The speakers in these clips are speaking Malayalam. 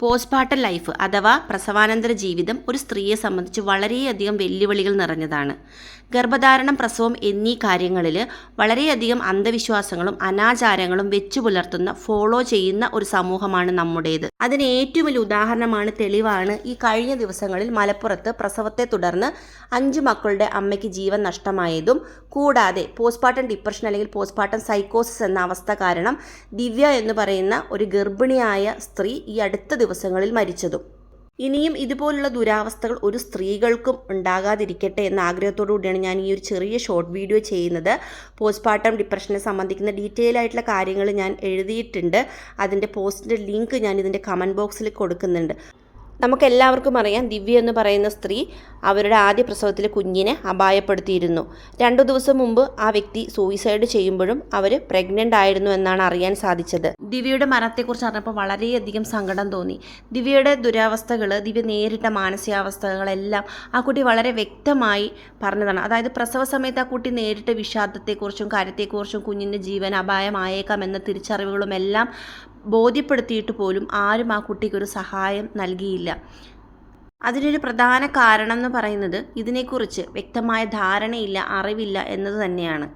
പോസ്റ്റ്പാർട്ടം ലൈഫ് അഥവാ പ്രസവാനന്തര ജീവിതം ഒരു സ്ത്രീയെ സംബന്ധിച്ച് വളരെയധികം വെല്ലുവിളികൾ നിറഞ്ഞതാണ്. ഗർഭധാരണം പ്രസവം എന്നീ കാര്യങ്ങളിൽ വളരെയധികം അന്ധവിശ്വാസങ്ങളും അനാചാരങ്ങളും വെച്ചു പുലർത്തുന്ന ഫോളോ ചെയ്യുന്ന ഒരു സമൂഹമാണ് നമ്മുടേത്. അതിന് ഏറ്റവും വലിയ ഉദാഹരണമാണ് തെളിവാണ് ഈ കഴിഞ്ഞ ദിവസങ്ങളിൽ മലപ്പുറത്ത് പ്രസവത്തെ തുടർന്ന് അഞ്ച് മക്കളുടെ അമ്മയ്ക്ക് ജീവൻ നഷ്ടമായതും കൂടാതെ പോസ്റ്റ്പാർട്ടം ഡിപ്രഷൻ അല്ലെങ്കിൽ പോസ്റ്റ്പാർട്ടം സൈക്കോസിസ് എന്ന അവസ്ഥ കാരണം ദിവ്യ എന്ന് പറയുന്ന ഒരു ഗർഭിണിയായ സ്ത്രീ ഈ അടുത്ത ദിവസങ്ങളിൽ മരിച്ചതും. ഇനിയും ഇതുപോലുള്ള ദുരാവസ്ഥകൾ ഒരു സ്ത്രീകൾക്കും ഉണ്ടാകാതിരിക്കട്ടെ എന്ന ആഗ്രഹത്തോടു കൂടിയാണ് ഞാൻ ഈ ഒരു ചെറിയ ഷോർട്ട് വീഡിയോ ചെയ്യുന്നത്. പോസ്റ്റ്പാർട്ടം ഡിപ്രഷനെ സംബന്ധിക്കുന്ന ഡീറ്റെയിൽ ആയിട്ടുള്ള കാര്യങ്ങൾ ഞാൻ എഴുതിയിട്ടുണ്ട്. അതിന്റെ പോസ്റ്റിന്റെ ലിങ്ക് ഞാൻ ഇതിന്റെ കമന്റ് ബോക്സിൽ കൊടുക്കുന്നുണ്ട്. നമുക്കെല്ലാവർക്കും അറിയാം ദിവ്യ എന്ന് പറയുന്ന സ്ത്രീ അവരുടെ ആദ്യ പ്രസവത്തിൽ കുഞ്ഞിനെ അപായപ്പെടുത്തിയിരുന്നു. രണ്ടു ദിവസം മുമ്പ് ആ വ്യക്തി സൂയിസൈഡ് ചെയ്യുമ്പോഴും അവർ പ്രഗ്നന്റ് ആയിരുന്നു എന്നാണ് അറിയാൻ സാധിച്ചത്. ദിവ്യയുടെ മരണത്തെക്കുറിച്ച് അറിഞ്ഞപ്പോൾ വളരെയധികം സങ്കടം തോന്നി. ദിവ്യയുടെ ദുരവസ്ഥകൾ ദിവ്യ നേരിട്ട മാനസികാവസ്ഥകളെല്ലാം ആ കുട്ടി വളരെ വ്യക്തമായി പറഞ്ഞതാണ്. അതായത് പ്രസവ സമയത്ത് ആ കുട്ടി നേരിട്ട വിഷാദത്തെക്കുറിച്ചും കാര്യത്തെക്കുറിച്ചും കുഞ്ഞിന്റെ ജീവൻ അപായമായേക്കാം എന്ന തിരിച്ചറിവുകളും എല്ലാം ബോധ്യപ്പെടുത്തിയിട്ട് പോലും ആരും ആ കുട്ടിക്കൊരു സഹായം നൽകിയില്ല. അതിനൊരു പ്രധാന കാരണം എന്ന് പറയുന്നത് ഇതിനെക്കുറിച്ച് വ്യക്തമായ ധാരണയില്ല അറിവില്ല എന്നത് തന്നെയാണ്.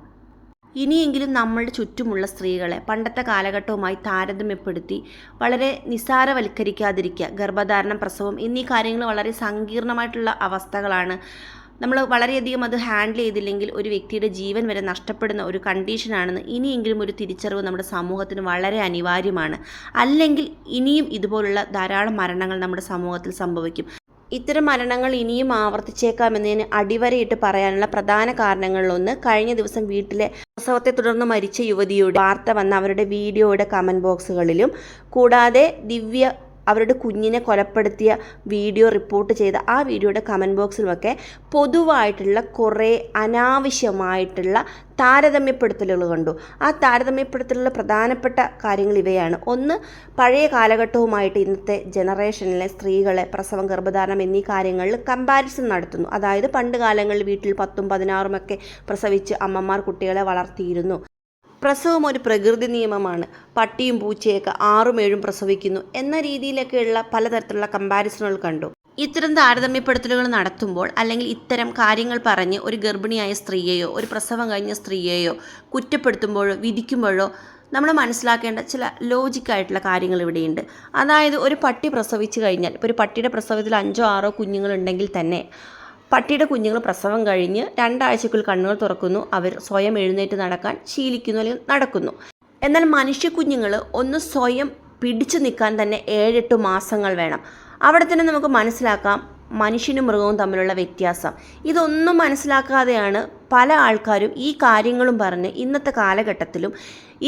ഇനിയെങ്കിലും നമ്മളുടെ ചുറ്റുമുള്ള സ്ത്രീകളെ പണ്ടത്തെ കാലഘട്ടവുമായി താരതമ്യപ്പെടുത്തി വളരെ നിസ്സാരവൽക്കരിക്കാതിരിക്കുക ഗർഭധാരണം പ്രസവം എന്നീ കാര്യങ്ങൾ വളരെ സങ്കീർണമായിട്ടുള്ള അവസ്ഥകളാണ് നമ്മൾ വളരെയധികം അത് ഹാൻഡിൽ ചെയ്തില്ലെങ്കിൽ ഒരു വ്യക്തിയുടെ ജീവൻ വരെ നഷ്ടപ്പെടുന്ന ഒരു കണ്ടീഷനാണെന്ന് ഇനിയെങ്കിലും ഒരു തിരിച്ചറിവ് നമ്മുടെ സമൂഹത്തിന് വളരെ അനിവാര്യമാണ്. അല്ലെങ്കിൽ ഇനിയും ഇതുപോലുള്ള ധാരാളം മരണങ്ങൾ നമ്മുടെ സമൂഹത്തിൽ സംഭവിക്കും. ഇത്തരം മരണങ്ങൾ ഇനിയും ആവർത്തിച്ചേക്കാമെന്നതിന് അടിവരയിട്ട് പറയാനുള്ള പ്രധാന കാരണങ്ങളിലൊന്ന് കഴിഞ്ഞ ദിവസം വീട്ടിലെ പ്രസവത്തെ തുടർന്ന് മരിച്ച യുവതിയുടെ വാർത്ത വന്ന അവരുടെ വീഡിയോയുടെ കമന്റ് ബോക്സുകളിലും കൂടാതെ ദിവ്യ അവരുടെ കുഞ്ഞിനെ കൊലപ്പെടുത്തിയ വീഡിയോ റിപ്പോർട്ട് ചെയ്ത ആ വീഡിയോയുടെ കമന്റ് ബോക്സിലുമൊക്കെ പൊതുവായിട്ടുള്ള കുറേ അനാവശ്യമായിട്ടുള്ള താരതമ്യപ്പെടുത്തലുകൾ കണ്ടു. ആ താരതമ്യപ്പെടുത്തലുള്ള പ്രധാനപ്പെട്ട കാര്യങ്ങൾ ഇവയാണ്. ഒന്ന് പഴയ കാലഘട്ടവുമായിട്ട് ഇന്നത്തെ ജനറേഷനിലെ സ്ത്രീകളെ പ്രസവം ഗർഭധാരണം എന്നീ കാര്യങ്ങളിൽ കമ്പാരിസൺ നടത്തുന്നു. അതായത് പണ്ട് കാലങ്ങളിൽ വീട്ടിൽ പത്തും പതിനാറുമൊക്കെ പ്രസവിച്ച് അമ്മമാർ കുട്ടികളെ വളർത്തിയിരുന്നു. പ്രസവം ഒരു പ്രകൃതി നിയമമാണ്. പട്ടിയും പൂച്ചയൊക്കെ ആറും ഏഴും പ്രസവിക്കുന്നു എന്ന രീതിയിലൊക്കെയുള്ള പലതരത്തിലുള്ള കമ്പാരിസണുകൾ കണ്ടു. ഇത്തരം താരതമ്യപ്പെടുത്തലുകൾ നടത്തുമ്പോൾ അല്ലെങ്കിൽ ഇത്തരം കാര്യങ്ങൾ പറഞ്ഞ് ഒരു ഗർഭിണിയായ സ്ത്രീയെയോ ഒരു പ്രസവം കഴിഞ്ഞ സ്ത്രീയെയോ കുറ്റപ്പെടുത്തുമ്പോഴോ വിധിക്കുമ്പോഴോ നമ്മൾ മനസ്സിലാക്കേണ്ട ചില ലോജിക്കായിട്ടുള്ള കാര്യങ്ങൾ ഇവിടെയുണ്ട്. അതായത് ഒരു പട്ടി പ്രസവിച്ചു കഴിഞ്ഞാൽ ഇപ്പോൾ ഒരു പട്ടിയുടെ പ്രസവത്തിൽ അഞ്ചോ ആറോ കുഞ്ഞുങ്ങളുണ്ടെങ്കിൽ തന്നെ പട്ടിയുടെ കുഞ്ഞുങ്ങൾ പ്രസവം കഴിഞ്ഞ് രണ്ടാഴ്ചക്കുള്ളിൽ കണ്ണുകൾ തുറക്കുന്നു. അവർ സ്വയം എഴുന്നേറ്റ് നടക്കാൻ ശീലിക്കുന്നു അല്ലെങ്കിൽ നടക്കുന്നു. എന്നാൽ മനുഷ്യ കുഞ്ഞുങ്ങൾ ഒന്ന് സ്വയം പിടിച്ചു നിൽക്കാൻ തന്നെ ഏഴെട്ട് മാസങ്ങൾ വേണം. അവിടെ തന്നെ നമുക്ക് മനസ്സിലാക്കാം മനുഷ്യനും മൃഗവും തമ്മിലുള്ള വ്യത്യാസം. ഇതൊന്നും മനസ്സിലാക്കാതെയാണ് പല ആൾക്കാരും ഈ കാര്യങ്ങളും പറഞ്ഞ് ഇന്നത്തെ കാലഘട്ടത്തിലും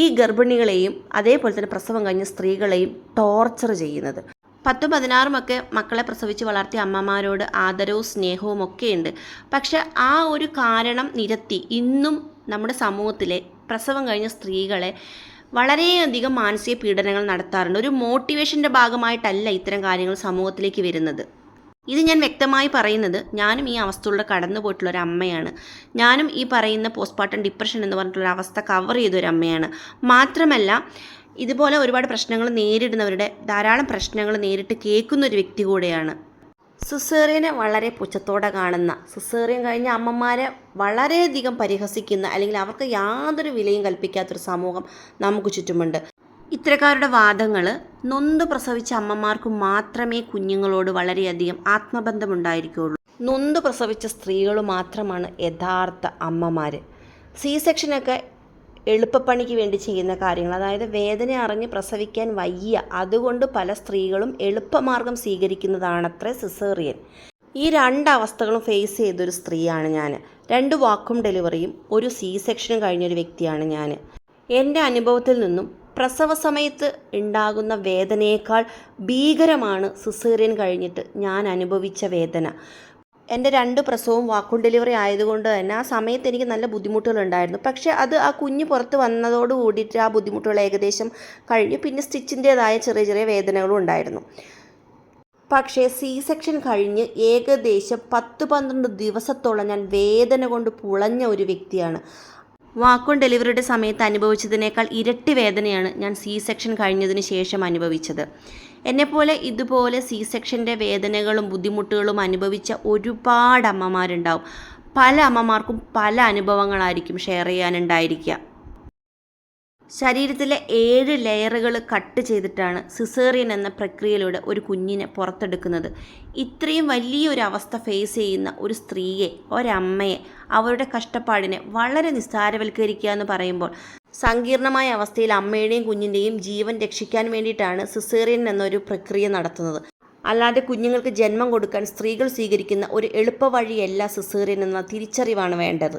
ഈ ഗർഭിണികളെയും അതേപോലെ തന്നെ പ്രസവം കഴിഞ്ഞ സ്ത്രീകളെയും ടോർച്ചർ ചെയ്യുന്നത്. പത്തും പതിനാറുമൊക്കെ മക്കളെ പ്രസവിച്ച് വളർത്തിയ അമ്മമാരോട് ആദരവും സ്നേഹവും ഒക്കെ ഉണ്ട് പക്ഷെ ആ ഒരു കാരണം നിരത്തി ഇന്നും നമ്മുടെ സമൂഹത്തിലെ പ്രസവം കഴിഞ്ഞ സ്ത്രീകളെ വളരെയധികം മാനസിക പീഡനങ്ങൾ നടത്താറുണ്ട്. ഒരു മോട്ടിവേഷന്റെ ഭാഗമായിട്ടല്ല ഇത്തരം കാര്യങ്ങൾ സമൂഹത്തിലേക്ക് വരുന്നത്. ഇത് ഞാൻ വ്യക്തമായി പറയുന്നത് ഞാനും ഈ അവസ്ഥയിലൂടെ കടന്നു പോയിട്ടുള്ള ഒരു അമ്മയാണ്. ഞാനും ഈ പറയുന്ന പോസ്റ്റ്മോർട്ടം ഡിപ്രഷൻ എന്ന് പറഞ്ഞിട്ടുള്ള അവസ്ഥ കവർ ചെയ്ത ഒരു അമ്മയാണ്. മാത്രമല്ല ഇതുപോലെ ഒരുപാട് പ്രശ്നങ്ങൾ നേരിടുന്നവരുടെ ധാരാളം പ്രശ്നങ്ങൾ നേരിട്ട് കേൾക്കുന്ന ഒരു വ്യക്തി കൂടെയാണ്. സുസേറിയനെ വളരെ പുച്ഛത്തോടെ കാണുന്ന സുസേറിയൻ കഴിഞ്ഞ അമ്മമാരെ വളരെയധികം പരിഹസിക്കുന്ന അല്ലെങ്കിൽ അവർക്ക് യാതൊരു വിലയും കൽപ്പിക്കാത്തൊരു സമൂഹം നമുക്ക് ചുറ്റുമുണ്ട്. ഇത്തരക്കാരുടെ വാദങ്ങൾ നൊന്ത് പ്രസവിച്ച അമ്മമാർക്ക് മാത്രമേ കുഞ്ഞുങ്ങളോട് വളരെയധികം ആത്മബന്ധമുണ്ടായിരിക്കുകയുള്ളൂ നൊന്ത് പ്രസവിച്ച സ്ത്രീകൾ മാത്രമാണ് യഥാർത്ഥ അമ്മമാർ സി സെക്ഷനൊക്കെ എളുപ്പപ്പണിക്ക് വേണ്ടി ചെയ്യുന്ന കാര്യങ്ങൾ. അതായത് വേദന അറിഞ്ഞ് പ്രസവിക്കാൻ വയ്യ. അതുകൊണ്ട് പല സ്ത്രീകളും എളുപ്പമാർഗം സ്വീകരിക്കുന്നതാണത്രേ സിസേറിയൻ. ഈ രണ്ട് അവസ്ഥകളും ഫേസ് ചെയ്തൊരു സ്ത്രീയാണ് ഞാൻ രണ്ട് വാക്കും ഡെലിവറിയും ഒരു സി സെക്ഷനും കഴിഞ്ഞൊരു വ്യക്തിയാണ് ഞാൻ എന്റെ അനുഭവത്തിൽ നിന്നും പ്രസവ സമയത്ത് ഉണ്ടാകുന്ന വേദനയേക്കാൾ ഭീകരമാണ് സിസേറിയൻ കഴിഞ്ഞിട്ട് ഞാൻ അനുഭവിച്ച വേദന. എന്റെ രണ്ട് പ്രസവവും വാക്കും ഡെലിവറി ആയതുകൊണ്ട് തന്നെ ആ സമയത്ത് എനിക്ക് നല്ല ബുദ്ധിമുട്ടുകളുണ്ടായിരുന്നു. പക്ഷേ അത് ആ കുഞ്ഞ് പുറത്ത് വന്നതോട് കൂടിയിട്ട് ആ ബുദ്ധിമുട്ടുകൾ ഏകദേശം കഴിഞ്ഞു. പിന്നെ സ്റ്റിച്ചിന്റേതായ ചെറിയ ചെറിയ വേദനകളും ഉണ്ടായിരുന്നു. പക്ഷേ സി സെക്ഷൻ കഴിഞ്ഞ് ഏകദേശം പത്ത് പന്ത്രണ്ട് ദിവസത്തോളം ഞാൻ വേദന കൊണ്ട് പുളഞ്ഞ ഒരു വ്യക്തിയാണ്. വാക്കും ഡെലിവറിയുടെ സമയത്ത് അനുഭവിച്ചതിനേക്കാൾ ഇരട്ടി വേദനയാണ് ഞാൻ സി സെക്ഷൻ കഴിഞ്ഞതിന് ശേഷം അനുഭവിച്ചത്. എന്നെപ്പോലെ ഇതുപോലെ സി സെക്ഷന്റെ വേദനകളും ബുദ്ധിമുട്ടുകളും അനുഭവിച്ച ഒരുപാട് അമ്മമാരുണ്ടാവും. പല അമ്മമാർക്കും പല അനുഭവങ്ങളായിരിക്കും ഷെയർ ചെയ്യാനുണ്ടായിരിക്കുക. ശരീരത്തിലെ ഏഴ് ലെയറുകൾ കട്ട് ചെയ്തിട്ടാണ് സിസേറിയൻ എന്ന പ്രക്രിയയിലൂടെ ഒരു കുഞ്ഞിനെ പുറത്തെടുക്കുന്നത്. ഇത്രയും വലിയൊരു അവസ്ഥ ഫേസ് ചെയ്യുന്ന ഒരു സ്ത്രീയെ ഒരമ്മയെ അവരുടെ കഷ്ടപ്പാടിനെ വളരെ നിസ്സാരവൽക്കരിക്കുക എന്ന് പറയുമ്പോൾ സങ്കീർണമായ അവസ്ഥയിൽ അമ്മയുടെയും കുഞ്ഞിന്റെയും ജീവൻ രക്ഷിക്കാൻ വേണ്ടിയിട്ടാണ് സിസേറിയൻ എന്നൊരു പ്രക്രിയ നടത്തുന്നത്. അല്ലാതെ കുഞ്ഞുങ്ങൾക്ക് ജന്മം കൊടുക്കാൻ സ്ത്രീകൾ സ്വീകരിക്കുന്ന ഒരു എളുപ്പവഴിയല്ല സിസേറിയൻ എന്ന തിരിച്ചറിവാണ് വേണ്ടത്.